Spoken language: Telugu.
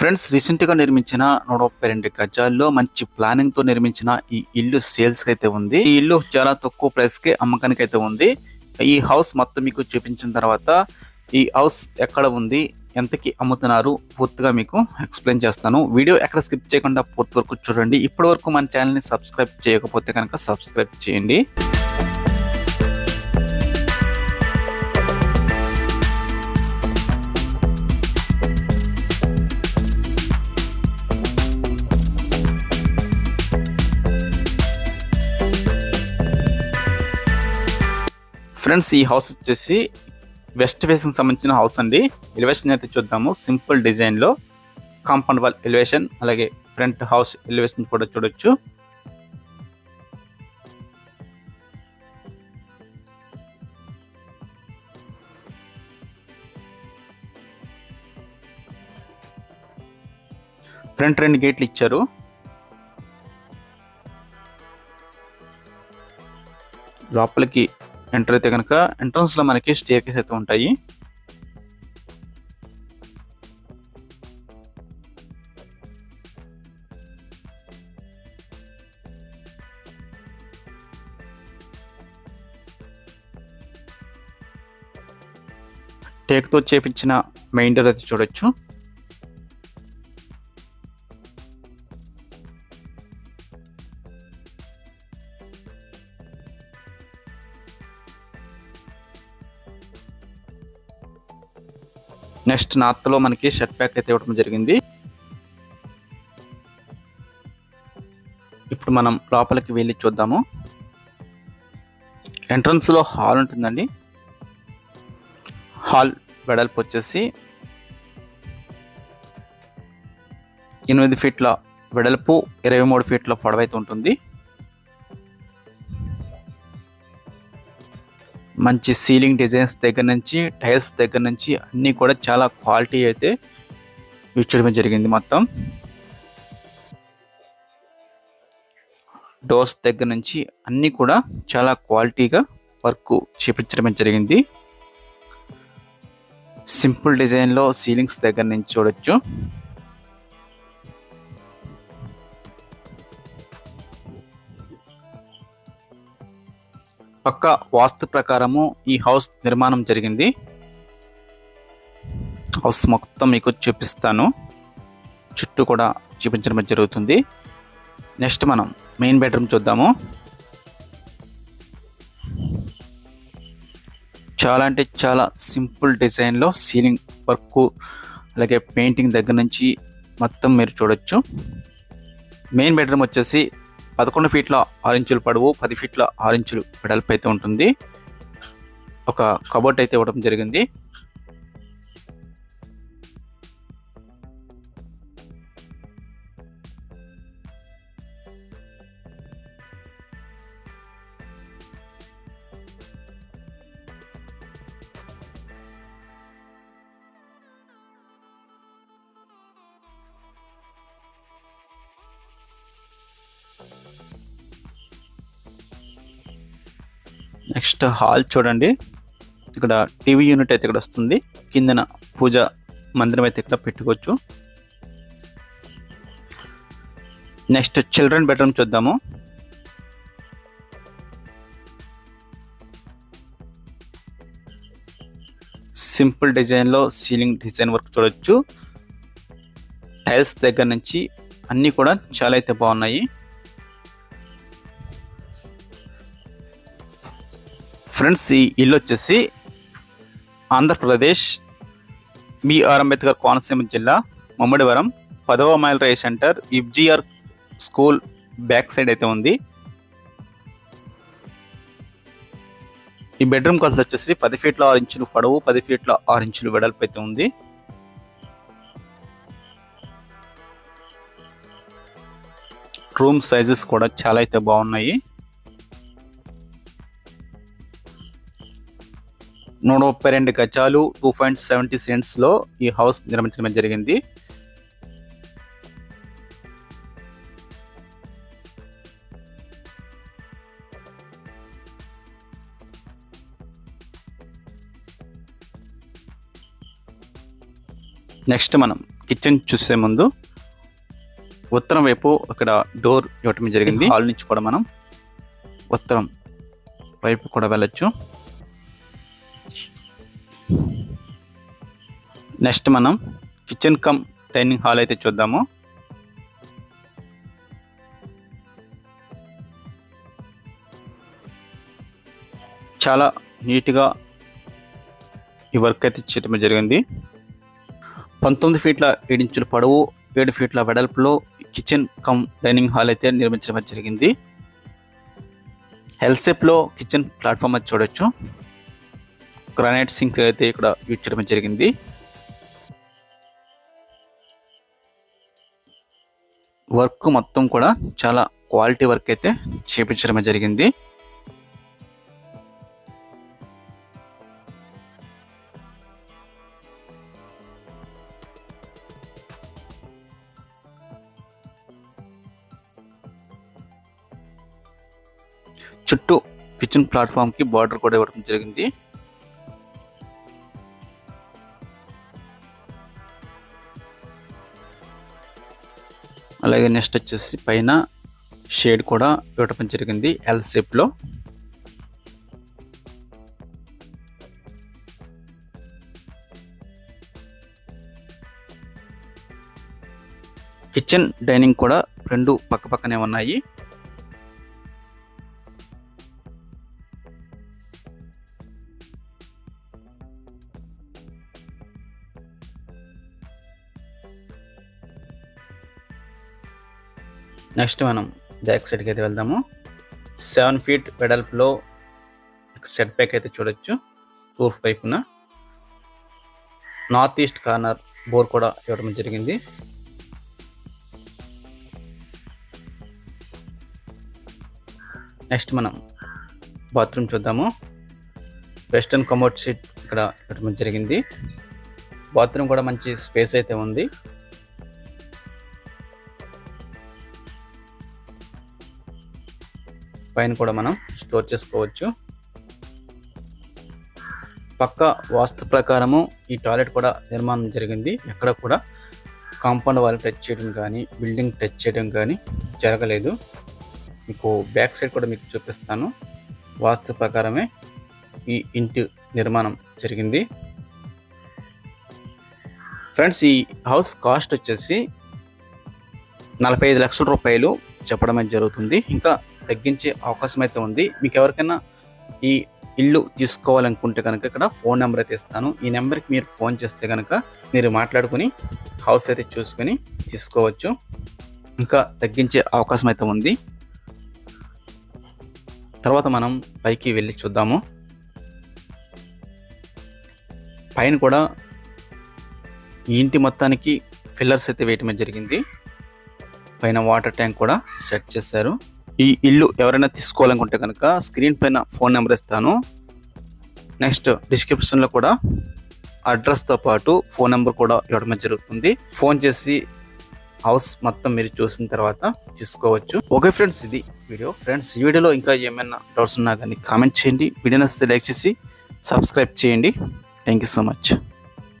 ఫ్రెండ్స్ రీసెంట్గా నిర్మించిన నూట ముప్పై రెండు గజాల్లో మంచి ప్లానింగ్తో నిర్మించిన ఈ ఇల్లు సేల్స్ అయితే ఉంది. ఈ ఇల్లు చాలా తక్కువ ప్రైస్కి అమ్మకానికి అయితే ఉంది. ఈ హౌస్ మొత్తం మీకు చూపించిన తర్వాత ఈ హౌస్ ఎక్కడ ఉంది ఎంతకి అమ్ముతున్నారు పూర్తిగా మీకు ఎక్స్ప్లెయిన్ చేస్తాను. వీడియో ఎక్కడ స్కిప్ చేయకుండా పూర్తి వరకు చూడండి. ఇప్పటి వరకు మన ఛానల్ని సబ్స్క్రైబ్ చేయకపోతే కనుక సబ్స్క్రైబ్ చేయండి. ఫ్రెండ్స్ ఈ హౌస్ వచ్చేసి వెస్ట్ ఫేసింగ్ సంబంధించిన హౌస్ అండి. ఎలివేషన్ అయితే చూద్దాము. సింపుల్ డిజైన్లో కాంపౌండ్ వాల్ ఎలివేషన్ అలాగే ఫ్రంట్ హౌస్ ఎలివేషన్ కూడా చూడొచ్చు. ఫ్రంట్ రెండు గేట్లు ఇచ్చారు. లోపలికి ఎంటర్ అయితే కనుక ఎంట్రన్స్లో మనకి స్టేకేస్ అయితే ఉంటాయి. టేక్తో చేపించిన మెయిన్ డోర్ అయితే చూడొచ్చు. నెక్స్ట్ నాత్లో మనకి షర్ట్ ప్యాక్ అయితే ఇవ్వడం జరిగింది. ఇప్పుడు మనం లోపలికి వెళ్ళి చూద్దాము. ఎంట్రన్స్లో హాల్ ఉంటుందండి. హాల్ వెడల్పు వచ్చేసి ఎనిమిది ఫీట్ల వెడల్పు ఇరవై మూడు ఫీట్ల పొడవైతే ఉంటుంది. మంచి సీలింగ్ డిజైన్స్ దగ్గర నుంచి టైల్స్ దగ్గర నుంచి అన్నీ కూడా చాలా క్వాలిటీ అయితే యూజ్ చేయడం జరిగింది మొత్తం. డోర్స్ దగ్గర నుంచి అన్నీ కూడా చాలా క్వాలిటీగా వర్క్ చేపించడం జరిగింది. సింపుల్ డిజైన్లో సీలింగ్స్ దగ్గర నుంచి చూడొచ్చు. పక్క వాస్తు ప్రకారము ఈ హౌస్ నిర్మాణం జరిగింది. హౌస్ మొత్తం మీకు చూపిస్తాను. చుట్టూ కూడా చూపించడం జరుగుతుంది. నెక్స్ట్ మనం మెయిన్ బెడ్రూమ్ చూద్దాము. చాలా అంటే చాలా సింపుల్ డిజైన్లో సీలింగ్ వర్క్ అలాగే పెయింటింగ్ దగ్గర నుంచి మొత్తం మీరు చూడొచ్చు. మెయిన్ బెడ్రూమ్ వచ్చేసి పదకొండు ఫీట్ల ఆరు ఇంచులు పొడవు పది ఫీట్ల ఆరు ఇంచులు వెడల్పు అయితే ఉంటుంది. ఒక కబోర్డ్ అయితే ఇవ్వడం జరిగింది. నెక్స్ట్ హాల్ చూడండి. ఇక్కడ టీవీ యూనిట్ అయితే ఇక్కడ వస్తుంది. కిందన పూజ మందిరం అయితే ఇక్కడ పెట్టుకోవచ్చు. నెక్స్ట్ చిల్డ్రన్ బెడ్రూమ్ చూద్దాము. సింపుల్ డిజైన్లో సీలింగ్ డిజైన్ వర్క్ చూడొచ్చు. టైల్స్ దగ్గర నుంచి అన్నీ కూడా చాలా అయితే బాగున్నాయి. ఫ్రెండ్స్ ఈ ఇల్లు వచ్చేసి ఆంధ్రప్రదేశ్ బిఆర్ అంబేద్కర్ కోనసీమ జిల్లా ముమ్మడివరం పదవ మైల్ రైస్ సెంటర్ ఇఫ్జిఆర్ స్కూల్ బ్యాక్ సైడ్ అయితే ఉంది. ఈ బెడ్రూమ్ కొలత వచ్చేసి పది ఫీట్ల ఆరు ఇంచులు పొడవు పది ఫీట్ల ఆరు ఇంచులు వెడల్పు అయితే ఉంది. రూమ్ సైజెస్ కూడా చాలా అయితే బాగున్నాయి. నూట ముప్పై రెండు గజాలు టూ పాయింట్ సెవెంటీ సెంట్స్లో ఈ హౌస్ నిర్మించడం జరిగింది. నెక్స్ట్ మనం కిచెన్ చూసే ముందు ఉత్తరం వైపు అక్కడ డోర్ ఇవ్వటం జరిగింది. హాల్ నుంచి కూడా మనం ఉత్తరం వైపు కూడా వెళ్ళొచ్చు. నెక్స్ట్ మనం కిచెన్ కమ్ డైనింగ్ హాల్ అయితే చూద్దాము. చాలా నీట్గా ఈ వర్క్ అయితే చేయడం జరిగింది. పంతొమ్మిది ఫీట్ల ఏడించుల పొడవు ఏడు ఫీట్ల వెడల్పులో కిచెన్ కమ్ డైనింగ్ హాల్ అయితే నిర్మించడం జరిగింది. హెల్సెప్లో కిచెన్ ప్లాట్ఫామ్ అయితే చూడొచ్చు. గ్రానైట్ సింక్ అయితే ఇక్కడ యూజ్ చేయడం జరిగింది. వర్క్ మొత్తం కూడా చాలా క్వాలిటీ వర్క్ అయితే చేపించడం జరిగింది. చుట్టూ కిచెన్ ప్లాట్ఫామ్కి బార్డర్ కూడా ఇవ్వడం జరిగింది. అలాగే నెక్స్ట్ వచ్చేసి పైన షేడ్ కూడా ఇవ్వటం జరిగింది ఎల్ షేప్లో కిచెన్ డైనింగ్ కూడా రెండు పక్క పక్కనే ఉన్నాయి. నెక్స్ట్ మనం బ్యాక్ సైడ్కి అయితే వెళ్దాము. సెవెన్ ఫీట్ వెడల్పులో ఇక్కడ సెట్ బ్యాక్ అయితే చూడొచ్చు. రూఫ్ వైపున. నార్త్ ఈస్ట్ కార్నర్ బోర్ కూడా ఇవ్వడం జరిగింది. నెక్స్ట్ మనం బాత్రూమ్ చూద్దాము. వెస్టర్న్ కమోడ్ సీట్ ఇక్కడ ఇవ్వడం జరిగింది. బాత్రూమ్ కూడా మంచి స్పేస్ అయితే ఉంది. పైన కూడా మనం స్టోర్ చేసుకోవచ్చు. పక్క వాస్తు ప్రకారము ఈ టాయిలెట్ కూడా నిర్మాణం జరిగింది. ఎక్కడ కూడా కాంపౌండ్ వాల్ టచ్ చేయడం కానీ బిల్డింగ్ టచ్ చేయడం కానీ జరగలేదు. మీకు బ్యాక్ సైడ్ కూడా మీకు చూపిస్తాను. వాస్తు ప్రకారమే ఈ ఇంటి నిర్మాణం జరిగింది. ఫ్రెండ్స్ ఈ హౌస్ కాస్ట్ వచ్చేసి నలభై ఐదు లక్షల రూపాయలు చెప్పడం జరుగుతుంది. ఇంకా తగ్గించే అవకాశం అయితే ఉంది. మీకు ఎవరికైనా ఈ ఇల్లు తీసుకోవాలనుకుంటే కనుక ఇక్కడ ఫోన్ నెంబర్ అయితే ఇస్తాను. ఈ నెంబర్కి మీరు ఫోన్ చేస్తే కనుక మీరు మాట్లాడుకుని హౌస్ అయితే చూసుకొని తీసుకోవచ్చు. ఇంకా తగ్గించే అవకాశం అయితే ఉంది. తర్వాత మనం పైకి వెళ్ళి చూద్దాము. పైన కూడా ఈ ఇంటి మొత్తానికి ఫిల్లర్స్ అయితే వేయటం జరిగింది. పైన వాటర్ ట్యాంక్ కూడా సెట్ చేశారు. ఈ ఇల్లు ఎవరైనా తీసుకోవాలనుకుంటే కనుక స్క్రీన్ పైన ఫోన్ నెంబర్ ఇస్తాను. నెక్స్ట్ డిస్క్రిప్షన్లో కూడా అడ్రస్తో పాటు ఫోన్ నెంబర్ కూడా ఇవ్వడం జరుగుతుంది. ఫోన్ చేసి హౌస్ మొత్తం మీరు చూసిన తర్వాత తీసుకోవచ్చు. ఓకే ఫ్రెండ్స్ ఇది వీడియో. ఫ్రెండ్స్ ఈ వీడియోలో ఇంకా ఏమైనా డౌట్స్ ఉన్నా కానీ కామెంట్ చేయండి. వీడియో నచ్చితే లైక్ చేసి సబ్స్క్రైబ్ చేయండి. Thank you so much.